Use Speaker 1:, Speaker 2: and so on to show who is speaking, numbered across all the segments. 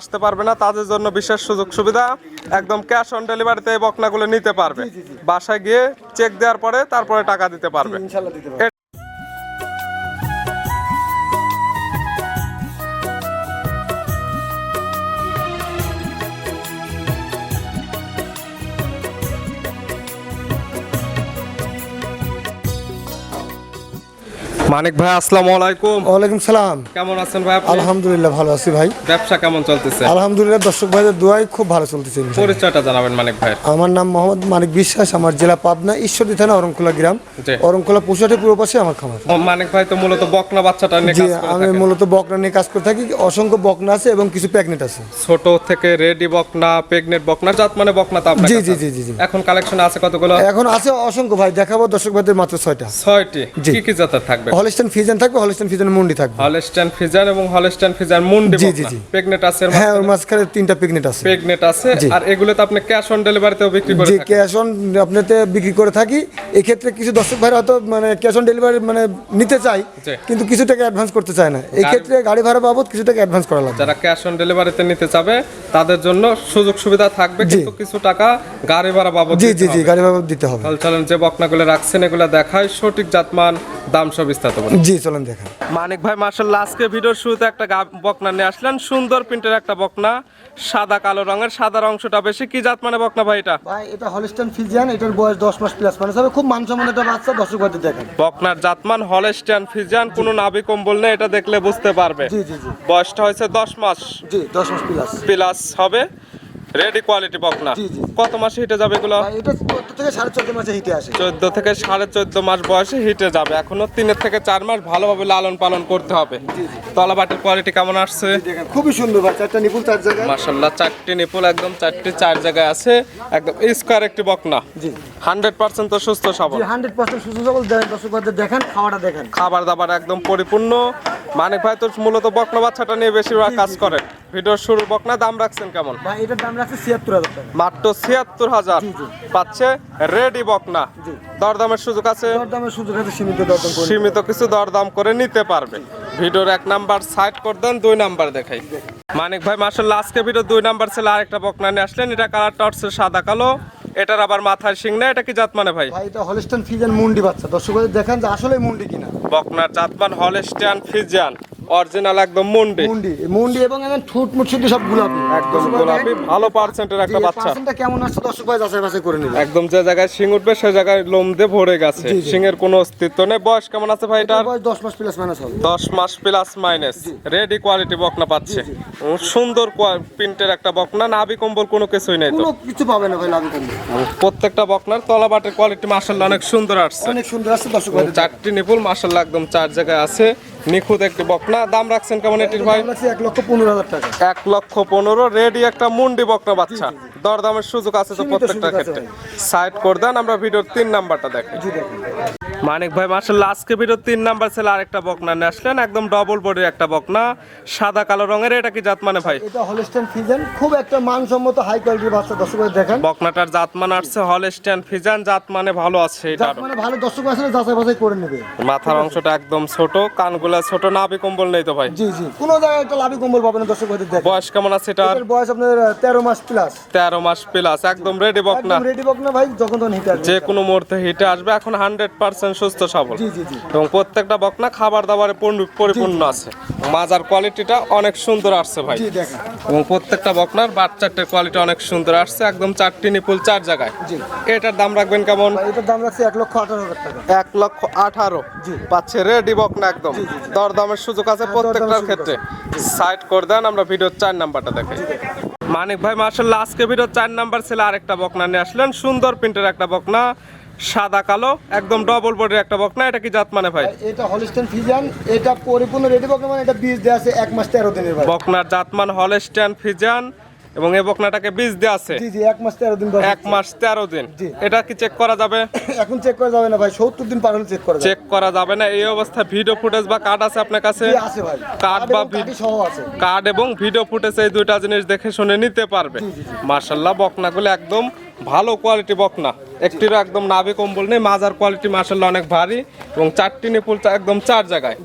Speaker 1: আসতে পারবে না তাদের জন্য বিশেষ সুযোগ সুবিধা। একদম ক্যাশ অন ডেলিভারিতে এই বকনাগুলো নিতে পারবে। বাসায় গিয়ে চেক দেওয়ার পরে তারপরে টাকা দিতে পারবে। মানিক ভাই আসসালামু আলাইকুম।
Speaker 2: ওয়ালাইকুম সালাম।
Speaker 1: কেমন আছেন ভাই
Speaker 2: আলহামদুলিল্লাহ ভালো আছি ভাই।
Speaker 1: ব্যবসা কেমন চলতেছে?
Speaker 2: আলহামদুলিল্লাহ দর্শক ভাইদের দোয়াই খুব ভালো চলতেছে
Speaker 1: পরিচয়টা জানাবেন মানিক ভাই।
Speaker 2: আমার নাম মোহাম্মদ মানিক বিশ্বাস আমার জেলা পাবনা ঈশ্বরদী থানা অরংখোলা গ্রাম।
Speaker 1: জি।
Speaker 2: অরংখোলা পুষাটি পূর্ব পাশে আমার খামার।
Speaker 1: মানিক ভাই তো মূলত বকনা বাচ্চাটা নিয়ে কাজ করে
Speaker 2: আমি মূলত বকনা নিয়ে কাজ করে থাকি অসংখ্য বকনা আছে এবং কিছু প্যাগনেট আছে।
Speaker 1: ছোট থেকে রেডি বকনা প্রেগনেন্ট বকনা জাত মানে বকনা তো আপনার
Speaker 2: জি, জি, জি, জি, জি।
Speaker 1: এখন কালেকশন আছে কতগুলো?
Speaker 2: এখন আছে অসংখ্য ভাই দেখাবো দর্শক ভাইদের মাত্র ছয়টা।
Speaker 1: ছয়টি। কি কি জাতের থাকবে?
Speaker 2: হলিস্টান ফিজান থাকবে হলিস্টান ফিজান মুন্ডি থাকবে।
Speaker 1: হলস্টাইন ফিজার এবং হলস্টাইন ফিজার মুন্ডি
Speaker 2: জি, জি, জি।
Speaker 1: আছে
Speaker 2: হ্যাঁ ওর মাঝখানে তিনটা আছে।
Speaker 1: আছে। আর এগুলো তো আপনি ক্যাশ অন ডেলিভারিতেও বিক্রি করে থাকেন।
Speaker 2: ক্যাশ অন আপনাতে বিক্রি করে থাকি। এক্ষেত্রে কিছু দর্শক ভাইরা হয়তো মানে ক্যাশ অন ডেলিভারি মানে নিতে চাই কিন্তু কিছু টাকা অ্যাডভান্স করতে চায় না। এই ক্ষেত্রে গাড়ি ভাড়া বাবদ কিছু টাকা অ্যাডভান্স করা লাগবে।
Speaker 1: যারা ক্যাশ অন ডেলিভারিতে নিতে চাবে তাদের জন্য সুযোগ সুবিধা থাকবে কিন্তু কিছু টাকা গাড়ি ভাড়া বাবদ
Speaker 2: জি জি জি গাড়ি বাবদ দিতে হবে।
Speaker 1: চলেন যে বকনাগুলো রাখছেন এগুলো দেখায় সঠিক জাতমান দাম সব বিস্তারিত।
Speaker 2: জি চলেন দেখেন।
Speaker 1: মানিক ভাই মার্শাল্লাহ আজকে ভিডিওর শুরুতে একটা বকনা নিয়ে আসলেন। সুন্দর প্রিন্টের একটা বকনা সাদা কালো রঙের। সাদার অংশটা বেশি। কি জাত মানে বকনা ভাই এটা?
Speaker 2: ভাই এটা হলিস্টান ফিজিয়ান এটার বয়স দশ মাস প্লাস মানে সবে খুব মানসম্মান একটা বাচ্চা দর্শক ভাইদের দেখেন।
Speaker 1: বকনার জাতমান হলেস্টিয়ান ফিজিয়ান কোনো নাভি কম্বল নেই এটা দেখলে বুঝতে পারবে।
Speaker 2: জি জি জি।
Speaker 1: বয়সটা হয়েছে দশ মাস।
Speaker 2: জি দশ মাস প্লাস
Speaker 1: প্লাস হবে। রেডি কোয়ালিটি বকনা। কত মাসে হিটে যাবে এগুলো?
Speaker 2: এটা থেকে সাড়ে চোদ্দ মাসে হিটে আসে।
Speaker 1: চোদ্দ থেকে সাড়ে চোদ্দ মাস বয়সে হিটে যাবে। এখনও তিনের থেকে চার মাস ভালোভাবে লালন পালন করতে হবে। তলাবাটির কোয়ালিটি কেমন আসছে?
Speaker 2: দেখেন খুবই সুন্দর ভাই চারটা নিপুল চার জায়গায়।
Speaker 1: চারটি নিপুল একদম চারটি চার জায়গায় আছে। একদম স্কোয়ার একটি বকনা।
Speaker 2: জি।
Speaker 1: হান্ড্রেড পার্সেন্ট তো সুস্থ সবল।
Speaker 2: জি সুস্থ সবল। দেন দর্শক ভাইদের দেখেন খাওয়াটা দেখেন।
Speaker 1: খাবার দাবার একদম পরিপূর্ণ। মানিক ভাই তো মূলত বকনা বাচ্চাটা নিয়ে বেশিরভাগ কাজ করে। ভিডিওর শুরুর বকনা দাম রাখছেন কেমন?
Speaker 2: ভাই এটার দাম রাখছে ছিয়াত্তর হাজার টাকা।
Speaker 1: মাত্র ছিয়াত্তর হাজার। পাচ্ছে রেডি বকনা।
Speaker 2: জি।
Speaker 1: দরদামের সুযোগ আছে?
Speaker 2: দরদামের সুযোগ আছে সীমিত দরদাম
Speaker 1: সীমিত কিছু দরদাম করে নিতে পারবে। ভিডিওর এক নাম্বার সাইড করে দেন দুই নাম্বার দেখাই। মানিক ভাই মাসাল্লাহ আজকে ভিডিও দুই নাম্বার ছিল আরেকটা বকনা নিয়ে আসলেন। এটা কালারটা হচ্ছে সাদা কালো। এটার আবার মাথায় শিং না এটা কি জাত মানে ভাই?
Speaker 2: ভাই এটা হলিস্টান ফিজান মুন্ডি বাচ্চা। দর্শক দেখেন যে আসলে মুন্ডি কিনা।
Speaker 1: বকনার জাতমান হলস্টিয়ান ফিজিয়ান। অরিজিনাল একদম মুন্ডি।
Speaker 2: মুন্ডি মুন্ডি এবং এখন ঠুট সব গোলাপি।
Speaker 1: একদম গোলাপি ভালো পার্সেন্টের একটা বাচ্চা।
Speaker 2: পার্সেন্টটা কেমন আসছে দর্শক ভাই যাচাই বাছাই করে নিবে
Speaker 1: একদম যে জায়গায় শিং উঠবে সে জায়গায় লোম দিয়ে ভরে গেছে।
Speaker 2: জি।
Speaker 1: শিংয়ের কোনো অস্তিত্ব নেই। বয়স কেমন আছে ভাই এটার?
Speaker 2: বয়স দশ মাস প্লাস মাইনাস হবে।
Speaker 1: দশ মাস প্লাস মাইনাস রেডি কোয়ালিটি বকনা পাচ্ছে। সুন্দর প্রিন্টের একটা বকনা। নাভি কম্বল কোনো কিছুই নেই তো।
Speaker 2: কোনো কিছু পাবে না ভাই লাভ করবে
Speaker 1: প্রত্যেকটা বকনার তলাবাটের কোয়ালিটি মার্শাল্লাহ অনেক সুন্দর আসছে।
Speaker 2: অনেক সুন্দর আসছে দর্শক ভাই
Speaker 1: চারটি নিপুল মার্শাল্লাহ একদম চার জায়গায় আছে। নিখুঁত একটি বকনা দাম রাখছেন কেমন এটির ভাই?
Speaker 2: এক লক্ষ পনেরো হাজার টাকা।
Speaker 1: এক লক্ষ পনেরো রেডি একটা মুন্ডি বকনা বাচ্চা। দরদামের সুযোগ আছে তো প্রত্যেকটা ক্ষেত্রে। সাইড করে দেন আমরা ভিডিওর তিন নাম্বারটা দেখি মানিক ভাই মার্শাল্লাহ আজকে ভিডিও তিন নাম্বার ছেলে আরেকটা বকনা নিয়ে আসলেন একদম ডবল বডির একটা বকনা সাদা কালো রঙের এটা কি জাত মানে ভাই?
Speaker 2: এটা হলস্টেন ফিজান খুব একটা মানসম্মত হাই কোয়ালিটির বাচ্চা দর্শক দেখেন।
Speaker 1: বকনাটার জাত মানে আসছে হলস্টেন ফিজান জাত মানে ভালো আছে এটা।
Speaker 2: মানে ভালো দর্শক আসলে যাচাই বাছাই করে নেবে।
Speaker 1: মাথার অংশটা একদম ছোট কানগুলা ছোট নাভি কম্বল নেই তো ভাই?
Speaker 2: জি জি কোন জায়গায় একটা লাভি কম্বল পাবেন দর্শক ভাই দেখেন।
Speaker 1: বয়স কেমন আছে
Speaker 2: এটা বয়স আপনার 13 মাস প্লাস
Speaker 1: 13 মাস প্লাস একদম রেডি বকনা।
Speaker 2: রেডি বকনা ভাই যখন তখন হিট আসবে।
Speaker 1: যে কোনো মুহূর্তে হিট আসবে এখন 100% এবং সুস্থ সবল। এবং প্রত্যেকটা বকনা খাবার দাবারে পরিপূর্ণ আছে। মাজার কোয়ালিটিটা অনেক সুন্দর আসছে ভাই। এবং প্রত্যেকটা বকনার বাচ্চাটার কোয়ালিটি অনেক সুন্দর আসছে একদম চারটি নিপুল চার জায়গায়। এটার দাম রাখবেন কেমন?
Speaker 2: এটার দাম রাখছে এক লক্ষ আঠারো টাকা।
Speaker 1: এক লক্ষ আঠারো। পাচ্ছে রেডি বকনা একদম। দরদামের সুযোগ আছে প্রত্যেকটার ক্ষেত্রে। সাইড করে দেন আমরা ভিডিওর চার নাম্বারটা দেখাই। মানিক ভাই মার্শাল্লাহ আজকে ভিডিও চার নাম্বার ছেলে আরেকটা বকনা নিয়ে আসলেন। সুন্দর প্রিন্টের একটা বকনা। সাদা কালো একদম ডবল বডির একটা বক না এটা কি জাত মানে ভাই?
Speaker 2: এটা হলিস্টান ফিজান এটা পরিপূর্ণ রেডি বক মানে এটা বীজ দেওয়া আছে এক মাস তেরো দিনের ভাই।
Speaker 1: বকনার জাতমান হলস্টিয়ান ফিজান এবং এই বকনাটাকে বীজ দেওয়া আছে।
Speaker 2: জি জি এক মাস তেরো দিন
Speaker 1: এক মাস তেরো দিন। এটা কি চেক করা যাবে?
Speaker 2: এখন চেক করা যাবে না ভাই সত্তর দিন পার হলে চেক করা যাবে।
Speaker 1: চেক করা যাবে না এই অবস্থায় ভিডিও ফুটেজ বা কার্ড আছে আপনার কাছে?
Speaker 2: জি, আছে ভাই।
Speaker 1: কার্ড বা
Speaker 2: কাঠি সহ আছে।
Speaker 1: কার্ড এবং ভিডিও ফুটেজ এই দুইটা জিনিস দেখে শুনে নিতে পারবে।
Speaker 2: জি।
Speaker 1: বকনাগুলো একদম ভালো কোয়ালিটি বকনা একটিরও একদম নাভি কম্বল নেই মাজার কোয়ালিটি মাসাল্লাহ অনেক ভারী এবং চারটি নিপুলটা একদম চার জায়গায়।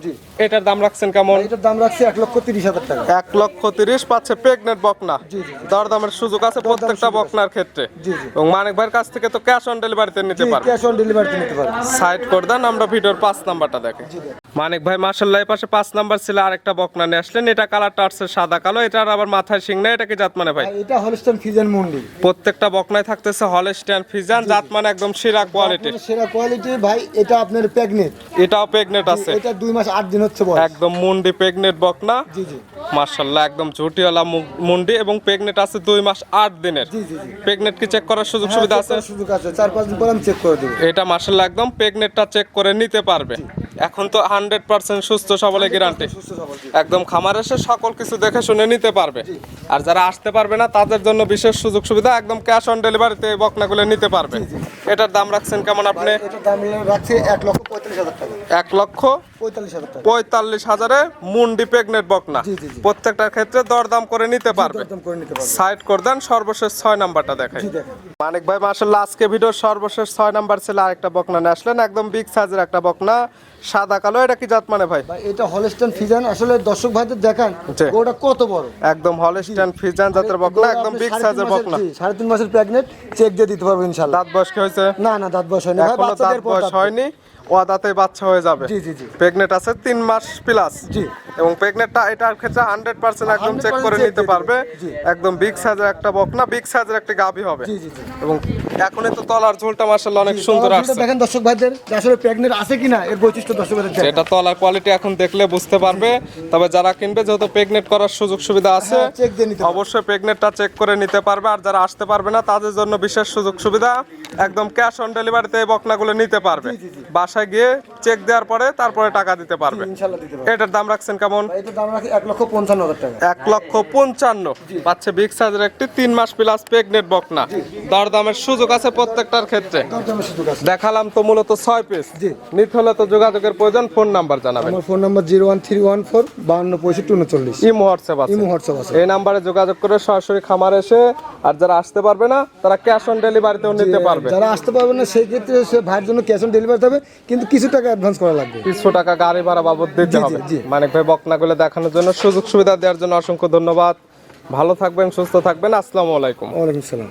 Speaker 1: এটার দাম রাখছেন কেমন?
Speaker 2: এটার দাম রাখছি এক লক্ষ তিরিশ হাজার টাকা।
Speaker 1: এক লক্ষ তিরিশ পাচ্ছে প্রেগনেন্ট বকনা দরদামের সুযোগ আছে প্রত্যেকটা বকনার ক্ষেত্রে। এবং মানিক ভাইয়ের কাছ থেকে তো ক্যাশ অন ডেলিভারিতে নিতে পারবে।
Speaker 2: ক্যাশ অন ডেলিভারিতে নিতে পারবে।
Speaker 1: সাইড করে দেন আমরা ভিডিওর পাঁচ নাম্বারটা দেখ। মানিক ভাই মার্শাল্লাহ পাশে পাঁচ নাম্বার ছিল আরেকটা বকনা নিয়ে আসলেন। এটা কালারটা আসছে সাদা কালো এটার আবার মাথায় শিং নেই এটা কি জাত মানে ভাই?
Speaker 2: এটা হলস্টাইন ফিজেন মন্ডি।
Speaker 1: প্রত্যেকটা বকনায় থাকতেছে হলস্টিয়ান ফিজান জাত মানে একদম শিরা কোয়ালিটির
Speaker 2: সেরা কোয়ালিটি ভাই এটা আপনার প্রেগনেন্ট
Speaker 1: এটাও প্রেগনেন্ট আছে।
Speaker 2: এটা দুই মাস আট দিন হচ্ছে বয়স।
Speaker 1: একদম মুন্ডি প্রেগনেন্ট বকনা।
Speaker 2: জি জি।
Speaker 1: মার্শাল্লাহ একদম ঝুটিওয়ালা মুন্ডি এবং প্রেগনেন্ট আছে দুই মাস আট দিনের।
Speaker 2: জি জি জি।
Speaker 1: প্রেগনেন্ট কি চেক করার সুযোগ
Speaker 2: হ্যাঁ,
Speaker 1: সুবিধা আছে?
Speaker 2: সুযোগ আছে। চার পাঁচ দিন পর আমি চেক করে দেবো।
Speaker 1: এটা মার্শাল্লাহ একদম প্রেগনেন্টটা চেক করে নিতে পারবে। এখন তো হান্ড্রেড পার্সেন্ট সুস্থ সবলে গ্যারান্টি। একদম খামার এসে সকল কিছু দেখে শুনে নিতে পারবে। আর যারা আসতে পারবে না তাদের জন্য বিশেষ সুযোগ সুবিধা একদম ক্যাশ অন ডেলিভারিতে বকনাগুলো নিতে পারবে। এটার দাম রাখছেন কেমন আপনি?
Speaker 2: এক লক্ষ পঁয়তাল্লিশ হাজার
Speaker 1: মুন্ডি প্রেগনেন্ট বকনা। প্রত্যেকটার ক্ষেত্রে দরদাম করে নিতে পারবে। সাইড করে দেন সর্বশেষ ছয় নাম্বারটা দেখাই। মানিক ভাই মার্শাল্লাহ আজকে ভিডিওর সর্বশেষ ছয় নাম্বার ছিল আরেকটা বকনা নিয়ে আসলেন। একদম বিগ সাইজের একটা বকনা। সাদা কালো এটা কি জাত মানে ভাই?
Speaker 2: এটা হলস্টাইন ফিজান আসলে দর্শক ভাইদের দেখান। ওটা কত বড়?
Speaker 1: একদম হলস্টাইন ফিজান জাতের বকনা একদম বিগ সাইজের বকনা।
Speaker 2: জি, সাড়ে তিন মাসের প্রেগনেন্ট চেক দিয়ে দিতে পারব ইনশাআল্লাহ।
Speaker 1: দাঁত বয়স কি হয়েছে?
Speaker 2: না না দাঁত বয়স হয়নি। ভাই
Speaker 1: দাঁত বয়স। হয়নি। ও দাঁতে বাচ্চা হয়ে যাবে।
Speaker 2: জি, জি, জি।
Speaker 1: প্রেগনেন্ট আছে তিন মাস প্লাস
Speaker 2: জি।
Speaker 1: এবং প্রেগনেন্টটা এটার ক্ষেত্রে হান্ড্রেড পার্সেন্ট একদম চেক করে নিতে পারবে। একদম বিগ সাইজের একটা বকনা বিগ সাইজের একটা গাভী হবে।
Speaker 2: জি জি
Speaker 1: এবং এখনই তো তলার ঝোলটা মার্শাল্লাহ অনেক সুন্দর আসছে।
Speaker 2: দেখেন দর্শক ভাইদের আসলে প্রেগনেন্ট আছে কিনা এর বৈশিষ্ট্য দর্শক ভাইদের
Speaker 1: এটা তলার কোয়ালিটি এখন দেখলে বুঝতে পারবে। তবে যারা কিনবে যেহেতু প্রেগনেন্ট করার সুযোগ সুবিধা আছে
Speaker 2: হ্যাঁ,
Speaker 1: অবশ্যই প্রেগনেন্টটা চেক করে নিতে পারবে। আর যারা আসতে পারবে না তাদের জন্য বিশেষ সুযোগ সুবিধা। একদম ক্যাশ অন ডেলিভারিতে এই বকনাগুলো নিতে পারবে। বাসায় গিয়ে চেক দেওয়ার পরে তারপরে টাকা দিতে পারবে। এটার দাম রাখছেন কেমন?
Speaker 2: এক লক্ষ পঞ্চান্ন হাজার টাকা।
Speaker 1: এক লক্ষ পঞ্চান্ন। পাচ্ছে বিগ সাইজের একটি তিন মাস প্লাস প্রেগনেন্ট বকনা। দর দামের সুযোগ আছে প্রত্যেকটার ক্ষেত্রে। দেখালাম তো মূলত ছয় পিস। নিতে হলে তো যোগাযোগের প্রয়োজন ফোন নাম্বার জানাবেন।
Speaker 2: আমার phone number zero one three one four বাহান্ন পঁয়ষট্টি উনচল্লিশ।
Speaker 1: ইমো হোয়াটসঅ্যাপ আছে।
Speaker 2: ইমো হোয়াটসঅ্যাপ আছে।
Speaker 1: এই নাম্বারে যোগাযোগ করে সরাসরি খামার এসে আর যারা আসতে পারবে না তারা ক্যাশ অন ডেলিভারিতেও নিতে পারবে।
Speaker 2: যারা আসতে পারবে না সেই ক্ষেত্রে সে ভাইয়ের জন্য ক্যাশ অন ডেলিভারি হবে। কিন্তু কিছু টাকা অ্যাডভান্স করা লাগবে।
Speaker 1: কিছু টাকা গাড়ি ভাড়া বাবদ দিতে হবে।
Speaker 2: মানে
Speaker 1: মানিক ভাই বকনাগুলো দেখানোর জন্য সুযোগ সুবিধা দেওয়ার জন্য অসংখ্য ধন্যবাদ। ভালো থাকবেন সুস্থ থাকবেন। আসসালামু আলাইকুম।
Speaker 2: ওয়ালাইকুম সালাম।